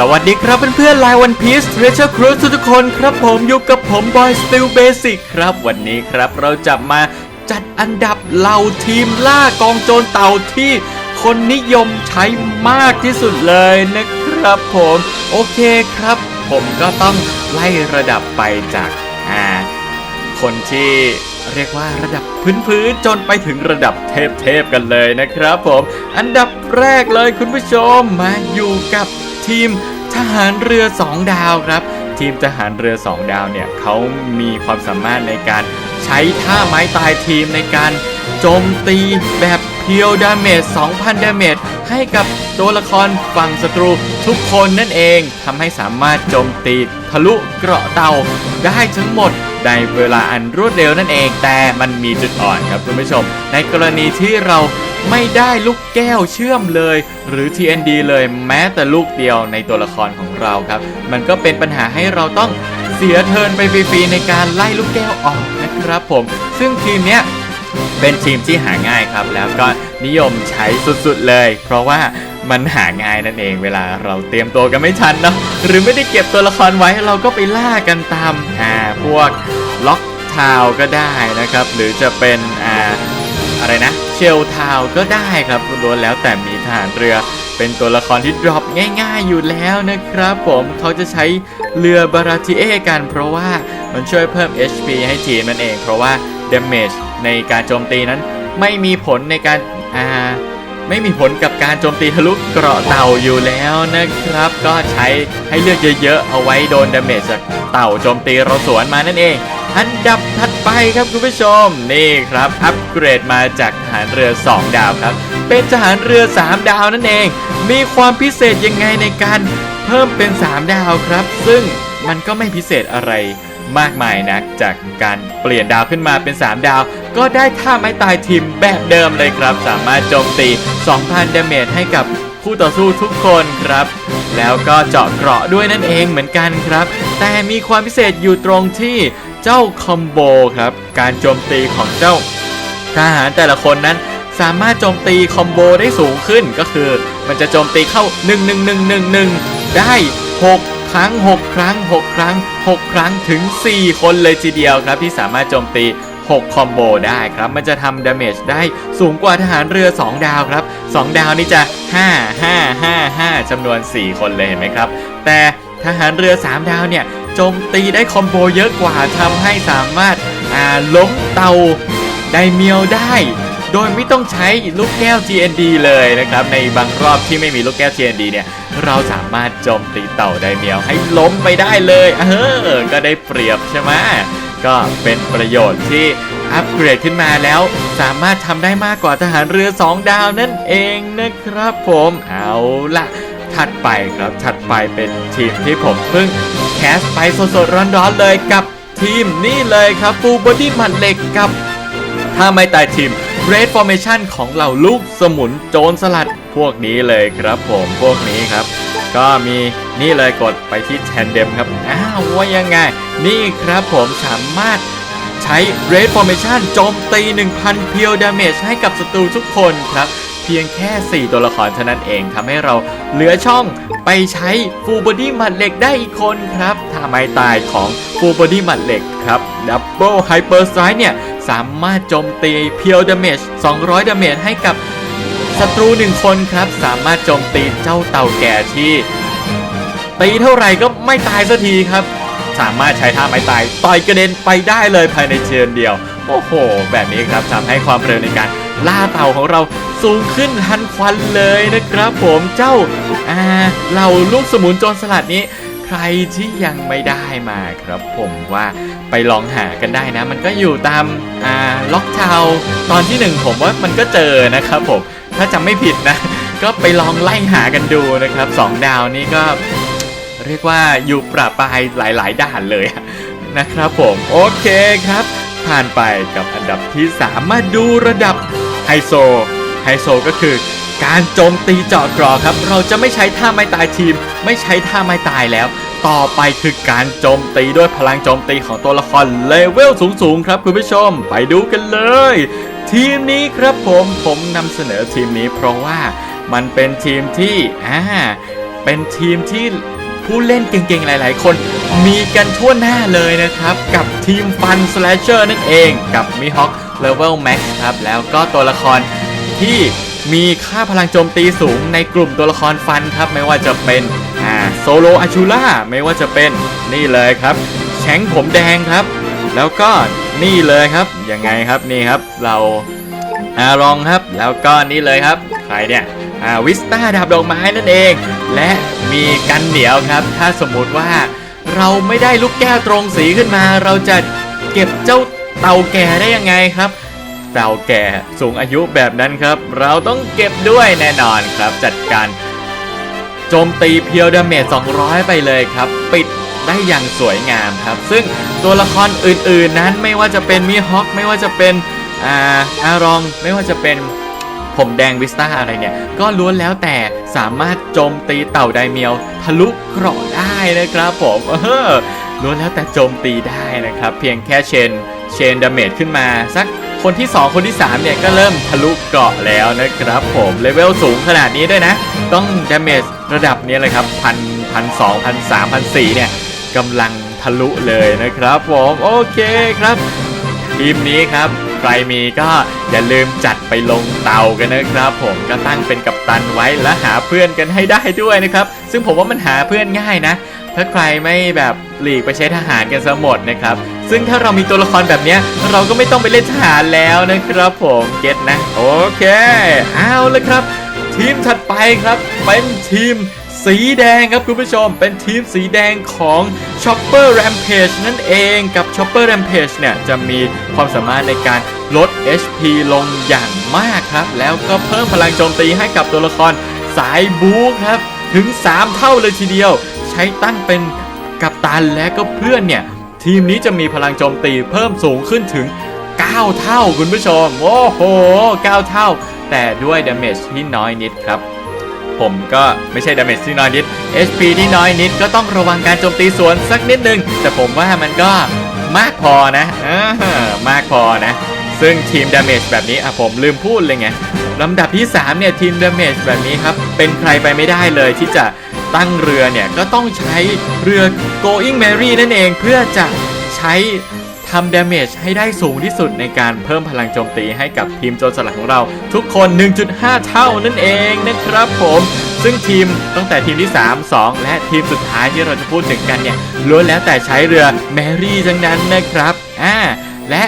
สวัสดีครับเพื่อนๆไลน์วันพีซเรเชอร์ครูทุกคนครับผมอยู่กับผมบอยสติลเบสิกครับ วันนี้ครับเราจะมาจัดอันดับเหล่าทีมล่ากองโจรเต่าที่คนนิยมใช้มากที่สุดเลยนะครับผม โอเคครับ ผมก็ต้องไล่ระดับไปจากอ่าคนที่เรียกว่าระดับพื้นๆจนไปถึงระดับเทพๆกันเลยนะครับผม อันดับแรกเลยคุณผู้ชมมาอยู่กับทีม ทหารเรือ 2 ดาวครับ ทีมทหารเรือ 2 ดาวเนี่ยเขามีความสามารถในการใช้ท่าไม้ตายทีมในการโจมตีแบบเพียวดาเมจ 2,000 ดาเมจ ให้กับตัวละครฝั่งศัตรูทุกคนนั่นเองทำให้สามารถโจมตีทะลุเกราะเตาได้ทั้งหมดในเวลาอันรวดเร็วนั่นเอง แต่มันมีจุดอ่อนครับคุณผู้ชม ในกรณีที่เรา ไม่ได้ลูกแก้วเชื่อมเลย หรือ TND เลยแม้แต่ลูกเดียวในตัวละครของเราครับ มันก็เป็นปัญหาให้เราต้องเสียเทินไปฟรีๆในการไล่ลูกแก้วออกนะครับผม ซึ่งทีมเนี้ยเป็นทีมที่หาง่ายครับ แล้วก็นิยมใช้สุดๆเลย เพราะว่ามันหาง่ายนั่นเองเวลาเราเตรียมตัวกันไม่ทันเนาะหรือไม่ได้เก็บตัวละครไว้เราก็ไปล่ากันตามอ่าพวกล็อกทาวก็ได้นะครับ หรือจะเป็นอ่า อะไรนะ เชลทาวก็ได้ครับล้วนแล้วแต่มีทหารเรือเป็นตัวละครที่ดรอปง่ายๆอยู่แล้วนะครับผมเขาจะใช้เรือบาราติเอกัน เพราะว่ามันช่วยเพิ่ม HP ให้ทีมนั่นเอง เพราะว่า damage ในการโจมตีนั้น ไม่มีผลในการอ่าไม่มีผลกับการโจมตีทะลุเกราะเต่าอยู่แล้วนะครับ ก็ใช้ให้เลือกเยอะๆ เอาไว้โดนดาเมจจากเต่าโจมตีเราสวนมานั่นเอง อันดับถัดไปครับคุณผู้ชม นี่ครับ อัปเกรดมาจากทหารเรือ 2 ดาวครับ เป็นทหารเรือ 3 ดาวนั่นเอง มีความพิเศษยังไงในการเพิ่มเป็น 3 ดาวครับ ซึ่งมันก็ไม่พิเศษอะไรมากมายนักจากการเปลี่ยนดาวขึ้นมาเป็น 3 ดาว ก็ได้ท่าไม้ตายทีมแบบเดิมเลยครับ สามารถโจมตี 2,000 ดาเมจให้กับคู่ต่อสู้ทุกคนครับ แล้วก็เจาะเกราะด้วยนั่นเองเหมือนกันครับ แต่มีความพิเศษอยู่ตรงที่ จ้าคอมโบครับ การโจมตีของเจ้าทหารแต่ละคนนั้นสามารถโจมตีคอมโบได้สูงขึ้นก็คือ มันจะโจมตีเข้า 1 1 1 1 1 ได้ 6 ครั้ง 6 ครั้ง 6 ครั้ง 6 ครั้งถึง 4 คนเลยทีเดียวครับ ที่สามารถโจมตี 6 คอมโบได้ครับ มันจะทำดาเมจได้สูงกว่าทหารเรือ 2 ดาวครับ 2 ดาวนี่จะ 5 5 5 5จำนวน 4 คนเลยเห็นไหมครับ แต่ทหารเรือ 3 ดาวเนี่ย จมตีได้คอมโบเยอะกว่าทำให้สามารถาล้มเตาไดเมียวได้ โดยไม่ต้องใช้ลูกแก้ว TND เลยนะครับ ในบางรอบที่ไม่มีลูกแก้ว TND เนี่ย เราสามารถโจมตีเต่าไดเมียวให้ล้มไปได้เลยเออก็ได้เปรียบใช่ไหมก็เป็นประโยชน์ที่อัปเกรดขึ้นมาแล้ว สามารถทำได้มากกว่าทหารเรือ 2 ดาวนั่นเองนะครับผมเอาละถัดไปครับถัดไปเป็นทีมที่ผมเพิ่ง แคสไปสดๆร้อนๆเลยกับทีมนี่เลยครับฟูบอดี้มันเหล็กกับ ถ้าไม่ตายทีม Red Formation ของเหล่าลูกสมุนโจรสลัดพวกนี้เลยครับผมพวกนี้ครับ ก็มีนี่เลยกดไปที่แทนเดมครับ อ้าวว่ายังไง นี่ครับผมสามารถใช้ Red Formation โจมตี 1,000 เพียวดาเมจให้กับศัตรูทุกคนครับ พียงแค่ 4 ตัวละครเท่านั้นเองทำให้เราเหลือช่องไปใช้ Full Body หมัดเหล็กได้อีกคนครับถ้าไม่ตายของ Full Body หมัดเหล็กครับ Double Hyper Strike เนี่ย สามารถโจมตีเพียวดาเมจ200ดาเมจให้กับศัตรูหนึ่งคนครับ สามารถโจมตีเจ้าเต่าแก่ที่ ตีเท่าไหร่ก็ไม่ตายสักทีครับ สามารถใช้ท่าไม้ตายต่อยกระเด็นไปได้เลยภายในเชิญเดียว โอ้โห แบบนี้ครับทำให้ความเร็วในการ ล่าเต่าของเราสูงขึ้นทันควันเลยนะครับผมเจ้าอ่าเหล่าลูกสมุนจรสลัดนี้ ใครที่ยังไม่ได้มาครับผมว่าไปลองหากันได้นะ มันก็อยู่ตามอ่าล็อกเทาตอนที่หนึ่งผมว่ามันก็เจอนะครับผมถ้าจำไม่ผิดนะ ก็ไปลองไล่หากันดูนะครับสองดาวนี้ก็เรียกว่าอยู่ประปายหลาย ๆ ด่านเลยนะครับผมโอเคครับผ่านไปกับอันดับที่ 3 มาดูระดับ ไฮโซ ไฮโซก็คือการโจมตีเจาะกรอครับ เราจะไม่ใช้ท่าไม้ตายทีม ไม่ใช้ท่าไม้ตายแล้ว ต่อไปคือการโจมตีด้วยพลังโจมตีของตัวละครเลเวลสูงๆครับคุณผู้ชม ไปดูกันเลย ทีมนี้ครับผมผมนำเสนอทีมนี้เพราะว่ามันเป็นทีมที่อ่าเป็นทีมที่ผู้เล่นเก่งๆ หลายๆ คนมีกันทั่วหน้าเลยนะครับ กับทีมฟันสแลชเชอร์นั่นเองกับมิฮอค เลเวลแม็กครับ แล้วก็ตัวละครที่มีค่าพลังโจมตีสูงในกลุ่มตัวละครฟันครับ ไม่ว่าจะเป็นอ่าโซโลอาชูล่าไม่ว่าจะเป็นนี่เลยครับ แชงผมแดงครับ แล้วก็นี่เลยครับยังไงครับนี่ครับเราอารองครับ แล้วก็นี่เลยครับ ใครเนี่ยอ่าวิสตาดาบดอกไม้นั่นเอง และมีกันเหนียวครับ ถ้าสมมุติว่าเราไม่ได้ลูกแก้วตรงสีขึ้นมา เราจะเก็บเจ้า เต่าแก่ได้ยังไงครับเต่าแก่สูงอายุแบบนั้นครับ เราต้องเก็บด้วยแน่นอนครับ จัดการโจมตีเพียวดาเมจ200 ไปเลยครับ ปิดได้อย่างสวยงามครับ ซึ่งตัวละครอื่นๆนั้นไม่ว่าจะเป็นมีฮอคไม่ว่าจะเป็นอ่าอารอง ไม่ว่าจะเป็นผมแดงวิสตาอะไรเนี่ย ก็ล้วนแล้วแต่สามารถโจมตีเต่าไดเมียว ทะลุเกราะได้นะครับผมเออล้วนแล้วแต่โจมตีได้นะครับ เพียงแค่เชน เชนดาเมจขึ้นมาสักคนที่ 2 คนที่ 3 เนี่ย ก็เริ่มทะลุเกาะแล้วนะครับผมเลเวลสูงขนาดนี้ด้วยนะ ต้องดาเมจระดับนี้เลยครับพันพันสองพันสามพันสี่เนี่ยกำลังทะลุเลยนะครับผมโอเคครับทีมนี้ครับใครมีก็อย่าลืมจัดไปลงเตากันนะครับผมก็ตั้งเป็นกัปตันไว้และหาเพื่อนกันให้ได้ด้วยนะครับ ซึ่งผมว่ามันหาเพื่อนง่ายนะ ถ้าใครไม่แบบหลีกไปใช้ทหารกันซะหมดนะครับ ซึ่งถ้าเรามีตัวละครแบบนี้เราก็ไม่ต้องไปเล่นทหารแล้วนะครับผมเก็ตนะ โอเค เอาเลยครับ ทีมถัดไปครับเป็นทีมสีแดงครับคุณผู้ชม เป็นทีมสีแดงของ Chopper Rampage นั่นเองกับ Chopper Rampage เนี่ย จะมีความสามารถในการลด HP ลงอย่างมากครับ แล้วก็เพิ่มพลังโจมตีให้กับตัวละครสายบู๊ครับ ถึง 3 เท่าเลยทีเดียว ช้ตั้งเป็นกัปตันและก็เพื่อนเนี่ย ทีมนี้จะมีพลังโจมตีเพิ่มสูงขึ้นถึง 9 เท่าคุณผู้ชม โอ้โห 9 เท่า แต่ด้วยดาเมจที่น้อยนิดครับ ผมก็ไม่ใช่ดาเมจที่น้อยนิด HP ที่น้อยนิดก็ต้องระวังการโจมตีสวนสักนิดนึง แต่ผมว่ามันก็มากพอนะอมากพอนะ ซึ่งทีมดาเมจแบบนี้อะผมลืมพูดเลยไงลำดับที่ 3 เนี่ย ทีมดาเมจแบบนี้ครับ เป็นใครไปไม่ได้เลยที่จะ ตั้งเรือเนี่ยก็ต้องใช้เรือ going Mary นั่นเองเพื่อจะใช้ทำดาเมจให้ได้สูงที่สุดในการเพิ่มพลังโจมตีให้กับทีมโจรสลัดของเราทุกคน 1.5 เท่านั่นเองนะครับผม ซึ่งทีมตั้งแต่ทีมที่ 3 2 และทีมสุดท้ายที่เราจะพูดถึงกันเนี่ยล้วนแล้วแต่ใช้เรือแมรี่ทั้งนั้นนะครับอ่าและ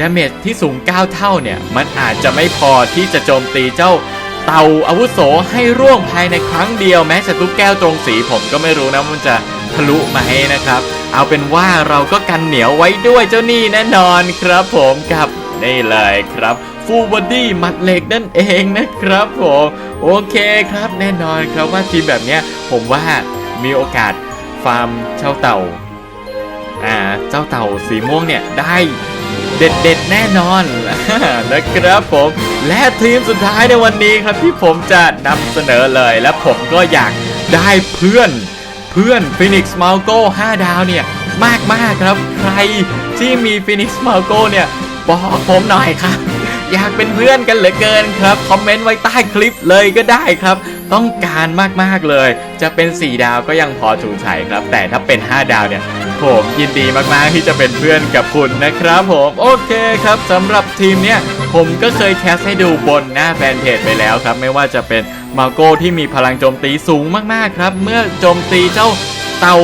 ดาเมจที่สูง 9 เท่าเนี่ย มันอาจจะไม่พอที่จะโจมตีเจ้า เต่าอาวุโสให้ร่วงภายในครั้งเดียวแม้จะทุกแก้วตรงสีผมก็ไม่รู้นะมันจะทะลุไหมนะครับ เอาเป็นว่าเราก็กันเหนียวไว้ด้วยเจ้านี่แน่นอนครับผมกับนี่เลยครับฟูลบอดี้มัดเหล็กนั่นเองนะครับผมโอเคครับแน่นอนครับว่าทีมแบบเนี้ยผมว่ามีโอกาสฟาร์มเจ้าเต่าอ่าเจ้าเต่าสีม่วงเนี่ยได้ เด็ดๆแน่นอนนะครับผม และทีมสุดท้ายในวันนี้ครับที่ผมจะนำเสนอเลย และผมก็อยากได้เพื่อนเพื่อน Phoenix m a l g o 5ดาวเนี่ยมากมากๆครับ ใครที่มี Phoenix m a l g o เนี่ยบอกผมหน่อยครับ อยากเป็นเพื่อนกันเหลือเกินครับ คอมเมนต์ไว้ใต้คลิปเลยก็ได้ครับ ต้องการมากๆเลย จะเป็น 4 ดาวก็ยังพอถูกใช้ครับ แต่ถ้าเป็น 5 ดาวเนี่ยผมยินดีมากๆที่จะเป็นเพื่อนกับคุณนะครับผมโอเคครับสำหรับทีมเนี้ยผมก็เคยแคสให้ดูบนหน้าแฟนเพจไปแล้วครับ ไม่ว่าจะเป็นมาโก้ที่มีพลังโจมตีสูงมากๆครับ เมื่อโจมตีเจ้าเต่า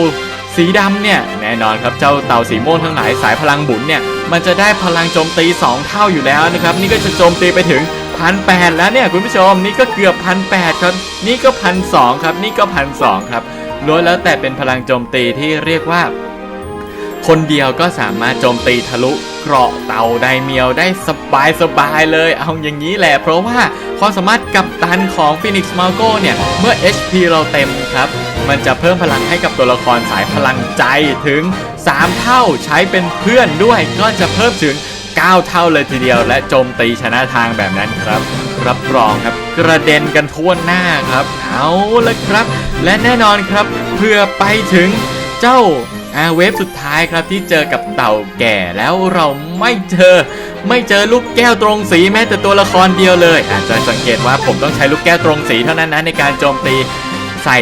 สีดำเนี่ยแน่นอนครับเจ้าเต่าสีม่วงทั้งหลายสายพลังบุญเนี่ย มันจะได้พลังโจมตี 2 เท่าอยู่แล้วนะครับ นี่ก็จะโจมตีไปถึงพันแแล้วเนี่ยคุณผู้ชมนี่ก็เกือบพันแครับ นี่ก็พันสครับ นี่ก็พันสครับล้วนแล้วแต่เป็นพลังโจมตีที่เรียกว่า คนเดียวก็สามารถโจมตีทะลุเกราะเต่าไดเมียวได้สบายสบายๆเลย เอาอย่างนี้แหละ เพราะว่าความสามารถกับตันของ Phoenix m a l g o เนี่ย เมื่อ HP เราเต็มครับ มันจะเพิ่มพลังให้กับตัวละครสายพลังใจถึง 3 เท่าใช้เป็นเพื่อนด้วยก็จะเพิ่มถึง 9 เท่าเลยทีเดียว และโจมตีชนะทางแบบนั้นครับ รับรองครับกระเด็นกันทั่วหน้าครับ เอาละครับ และแน่นอนครับเพื่อไปถึงเจ้าอาเวฟสุดท้ายครับที่เจอกับเต่าแก่แล้วเราไม่เจอ ไม่เจอลูกแก้วตรงสีแม้แต่ตัวละครเดียวเลยอาจจะสังเกตว่าผมต้องใช้ลูกแก้วตรงสีเท่านั้นนะในการโจมตี ใส่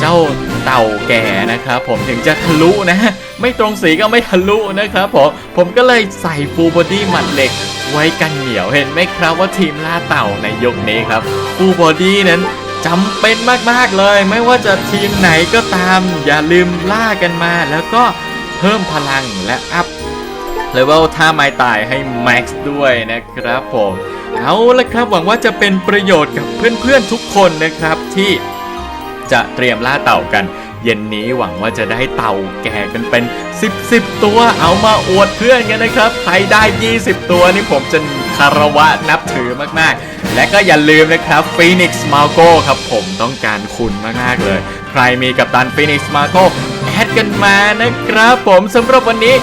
เจ้าเต่าแก่นะครับ ผมถึงจะทะลุนะ ไม่ตรงสีก็ไม่ทะลุนะครับผมผมก็เลยใส่ฟูลบอดี้หมัดเหล็กไว้กันเหนียวเห็นไหมครับว่าทีมล่าเต่าในยุคนี้ครับฟูลบอดี้นั้นจำเป็นมากๆเลย ไม่ว่าจะทีมไหนก็ตาม อย่าลืมล่ากันมา แล้วก็เพิ่มพลังและอัพเลเวลท่าไม้ตายให้แม็กซ์ด้วยนะครับผม เอาละครับหวังว่าจะเป็นประโยชน์กับเพื่อนๆทุกคนนะครับที่ จะเตรียมล่าเต่ากัน เย็นนี้หวังว่าจะได้เต่าแก่กันเป็น 10 10 ตัวเอามาอวดเพื่อนกันนะครับ ใครได้ 20 ตัวนี่ผมจะคารวะนับถือมากๆ และก็อย่าลืมนะครับ Phoenix m a r g o ครับผมต้องการคุณมากๆเลย ใครมีกับตัน Phoenix m a r g o แอดกันมานะครับผมสำหรับวันนี้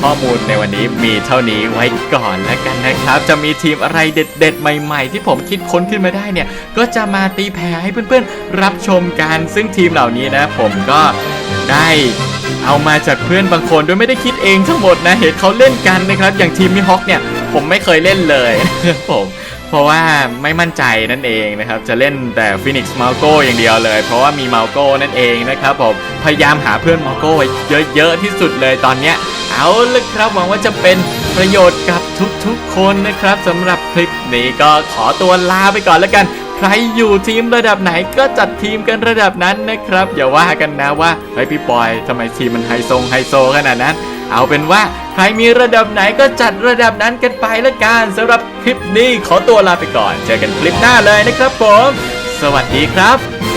ข้อมูลในวันนี้มีเท่านี้ไว้ก่อนแล้วกันนะครับ จะมีทีมอะไรเด็ด ๆ ใหม่ ๆ ที่ผมคิดค้นขึ้นมาได้เนี่ย ก็จะมาตีแผ่ให้เพื่อนๆ รับชมกันซึ่งทีมเหล่านี้นะ ผมก็ได้เอามาจากเพื่อนบางคนโดยไม่ได้คิดเองทั้งหมดนะเห็นเขาเล่นกันนะครับ อย่างทีมมิฮอคเนี่ย ผมไม่เคยเล่นเลยผม เพราะว่าไม่มั่นใจนั่นเองนะครับ จะเล่นแต่ Phoenix m a l g o อย่างเดียวเลย เพราะว่ามี m a l g o นั่นเองนะครับผมพยายามหาเพื่อน m a l g o ไว้เยอะๆที่สุดเลยตอนเนี้ยเอาละครับหวังว่าจะเป็นประโยชน์กับทุกๆคนนะครับสำหรับคลิปนี้ก็ขอตัวลาไปก่อนแล้วกัน ใครอยู่ทีมระดับไหนก็จัดทีมกันระดับนั้นนะครับ อย่าว่ากันนะว่าเฮ้ยพี่ปอยทำไมทีมมันไฮโซไฮโซขนาดนั้น เอาเป็นว่าใครมีระดับไหนก็จัดระดับนั้นกันไปละกันสำหรับคลิปนี้ขอตัวลาไปก่อน เจอกันคลิปหน้าเลยนะครับผม สวัสดีครับ